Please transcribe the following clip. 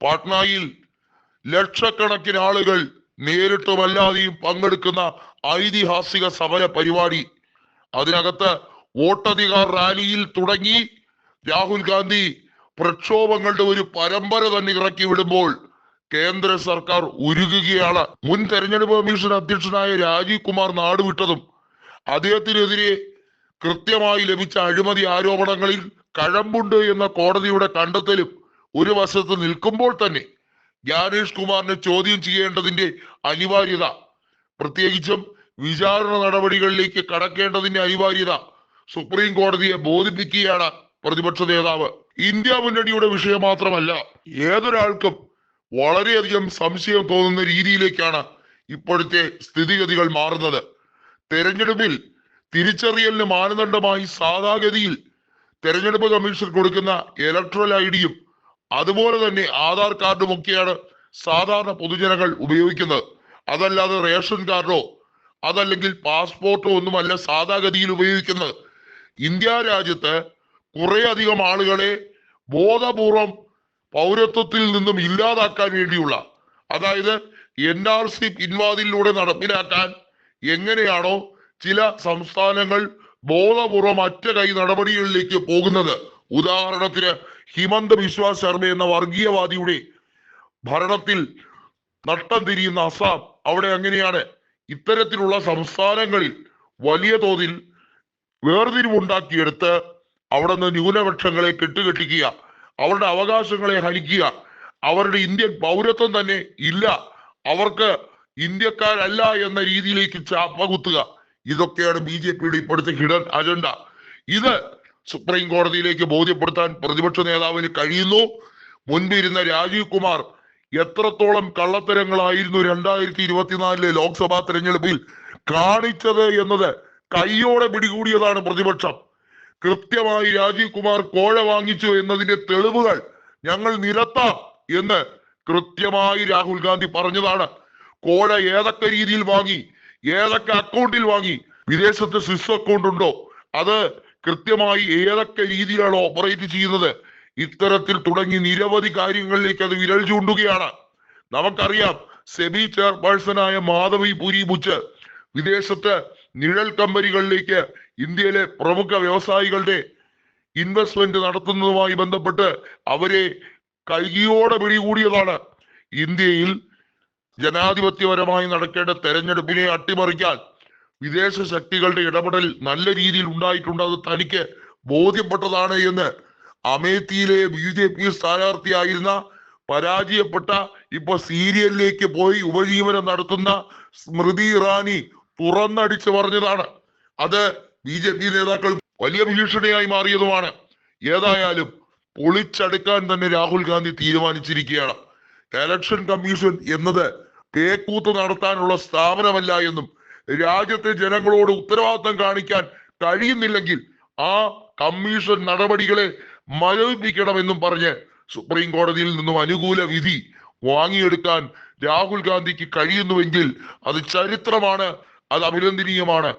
പാട്നയിൽ ലക്ഷക്കണക്കിന് ആളുകൾ നേരിട്ടും അല്ലാതെയും പങ്കെടുക്കുന്ന ഐതിഹാസിക സമര പരിപാടി. അതിനകത്ത് വോട്ടധികാർ റാലിയിൽ തുടങ്ങി രാഹുൽ ഗാന്ധി പ്രക്ഷോഭങ്ങളുടെ ഒരു പരമ്പര തന്നെ ഇറക്കി വിടുമ്പോൾ കേന്ദ്ര സർക്കാർ ഉരുകുകയാണ്. മുൻ തെരഞ്ഞെടുപ്പ് കമ്മീഷൻ അധ്യക്ഷനായ രാജീവ് കുമാർ നാടുവിട്ടതും അദ്ദേഹത്തിനെതിരെ കൃത്യമായി ലഭിച്ച അഴിമതി ആരോപണങ്ങളിൽ കഴമ്പുണ്ട് എന്ന കോടതിയുടെ കണ്ടെത്തലും ഒരു വശത്ത് നിൽക്കുമ്പോൾ തന്നെ ജ്ഞാനേഷ് കുമാറിനെ ചോദ്യം ചെയ്യേണ്ടതിന്റെ അനിവാര്യത പ്രത്യേകിച്ചും വിചാരണ നടപടികളിലേക്ക് കടക്കേണ്ടതിന്റെ അനിവാര്യത സുപ്രീം കോടതിയെ ബോധിപ്പിക്കുകയാണ് പ്രതിപക്ഷ നേതാവ്. ഇന്ത്യ മുന്നണിയുടെ വിഷയം മാത്രമല്ല ഏതൊരാൾക്കും വളരെയധികം സംശയം തോന്നുന്ന രീതിയിലേക്കാണ് ഇപ്പോഴത്തെ സ്ഥിതിഗതികൾ മാറുന്നത്. തെരഞ്ഞെടുപ്പിൽ തിരിച്ചറിയലിന് മാനദണ്ഡമായി സാധാഗതിയിൽ തെരഞ്ഞെടുപ്പ് കമ്മീഷൻ കൊടുക്കുന്ന ഇലക്ട്രൽ ഐ ഡിയും അതുപോലെ തന്നെ ആധാർ കാർഡും ഒക്കെയാണ് സാധാരണ പൊതുജനങ്ങൾ ഉപയോഗിക്കുന്നത്. അതല്ലാതെ റേഷൻ കാർഡോ അതല്ലെങ്കിൽ പാസ്പോർട്ടോ ഒന്നുമല്ല സാധാഗതിയിൽ ഉപയോഗിക്കുന്നത്. ഇന്ത്യ രാജ്യത്ത് കുറെ അധികം ആളുകളെ ബോധപൂർവം പൗരത്വത്തിൽ നിന്നും ഇല്ലാതാക്കാൻ വേണ്ടിയുള്ള അതായത് എൻ ആർ സി പിൻവാതിലൂടെ നടപ്പിലാക്കാൻ എങ്ങനെയാണോ ചില സംസ്ഥാനങ്ങൾ ബോധപൂർവം അറ്റ കൈ നടപടികളിലേക്ക് പോകുന്നത്. ഉദാഹരണത്തിന് ഹിമന്ത ബിശ്വ ശർമ്മ എന്ന വർഗീയവാദിയുടെ ഭരണത്തിൽ നട്ടം തിരിയുന്ന അസാം അവിടെ അങ്ങനെയാണ് ഇത്തരത്തിലുള്ള സംസ്ഥാനങ്ങളിൽ വലിയ തോതിൽ വേർതിരിവുണ്ടാക്കിയെടുത്ത് അവിടെ നിന്ന് ന്യൂനപക്ഷങ്ങളെ കെട്ടുകെട്ടിക്കുക അവരുടെ അവകാശങ്ങളെ ഹനിക്കുക അവരുടെ ഇന്ത്യൻ പൗരത്വം തന്നെ ഇല്ല അവർക്ക് ഇന്ത്യക്കാരല്ല എന്ന രീതിയിലേക്ക് ചാപ്പ കുത്തുക ഇതൊക്കെയാണ് ബി ജെ പിയുടെ ഇപ്പോഴത്തെ ഹിഡൻ അജണ്ട. ഇത് സുപ്രീം കോടതിയിലേക്ക് ബോധ്യപ്പെടുത്താൻ പ്രതിപക്ഷ നേതാവിന് കഴിയുന്നു. മുൻപിരുന്ന രാജീവ് കുമാർ എത്രത്തോളം കള്ളത്തരങ്ങളായിരുന്നു രണ്ടായിരത്തി ഇരുപത്തിനാലിലെ ലോക്സഭാ തെരഞ്ഞെടുപ്പിൽ കാണിച്ചത് എന്നത് കൈയോടെ പിടികൂടിയതാണ് പ്രതിപക്ഷം. കൃത്യമായി രാജീവ് കുമാർ കോഴ വാങ്ങിച്ചു എന്നതിന്റെ തെളിവുകൾ ഞങ്ങൾ നിരത്താം എന്ന് കൃത്യമായി രാഹുൽ ഗാന്ധി പറഞ്ഞതാണ്. കോഴ ഏതൊക്കെ രീതിയിൽ വാങ്ങി ഏതൊക്കെ അക്കൗണ്ടിൽ വാങ്ങി വിദേശത്ത് സ്വിസ് അക്കൗണ്ട് ഉണ്ടോ അത് കൃത്യമായി ഏതൊക്കെ രീതിയിലാണ് ഓപ്പറേറ്റ് ചെയ്യുന്നത്. ഇത്തരത്തിൽ തുടങ്ങി നിരവധി കാര്യങ്ങളിലേക്ക് അത് വിരൽ ചൂണ്ടുകയാണ്. നമുക്കറിയാം സെബി ചെയർപേഴ്സണായ മാധവി പുരി ബുച്ച് വിദേശത്ത് നിഴൽ കമ്പനികളിലേക്ക് ഇന്ത്യയിലെ പ്രമുഖ വ്യവസായികളുടെ ഇൻവെസ്റ്റ്മെന്റ് നടത്തുന്നതുമായി ബന്ധപ്പെട്ട് അവരെ കൈയോടെ പിടികൂടിയതാണ്. ഇന്ത്യയിൽ ജനാധിപത്യപരമായി നടക്കേണ്ട തെരഞ്ഞെടുപ്പിനെ അട്ടിമറിക്കാൻ വിദേശ ശക്തികളുടെ ഇടപെടൽ നല്ല രീതിയിൽ ഉണ്ടായിട്ടുണ്ട്. അത് തനിക്ക് ബോധ്യപ്പെട്ടതാണ് എന്ന് അമേത്തിയിലെ ബി ജെ പി സ്ഥാനാർത്ഥിയായിരുന്ന പരാജയപ്പെട്ട ഇപ്പൊ സീരിയലിലേക്ക് പോയി ഉപജീവനം നടത്തുന്ന സ്മൃതി ഇറാനി തുറന്നടിച്ചു പറഞ്ഞതാണ്. അത് ബി ജെ പി നേതാക്കൾ വലിയ ഭീഷണിയായി മാറിയതുമാണ്. ഏതായാലും പൊളിച്ചടുക്കാൻ തന്നെ രാഹുൽ ഗാന്ധി തീരുമാനിച്ചിരിക്കുകയാണ്. എലക്ഷൻ കമ്മീഷൻ എന്നത് പേക്കൂത്ത് നടത്താനുള്ള സ്ഥാപനമല്ല എന്നും രാജ്യത്തെ ജനങ്ങളോട് ഉത്തരവാദിത്തം കാണിക്കാൻ കഴിയുന്നില്ലെങ്കിൽ ആ കമ്മീഷൻ നടപടികളെ മരവിപ്പിക്കണമെന്നും പറഞ്ഞ് സുപ്രീം കോടതിയിൽ നിന്നും അനുകൂല വിധി വാങ്ങിയെടുക്കാൻ രാഹുൽ ഗാന്ധിക്ക് കഴിയുന്നുവെങ്കിൽ അത് ചരിത്രമാണ് അത് അഭിനന്ദനീയമാണ്.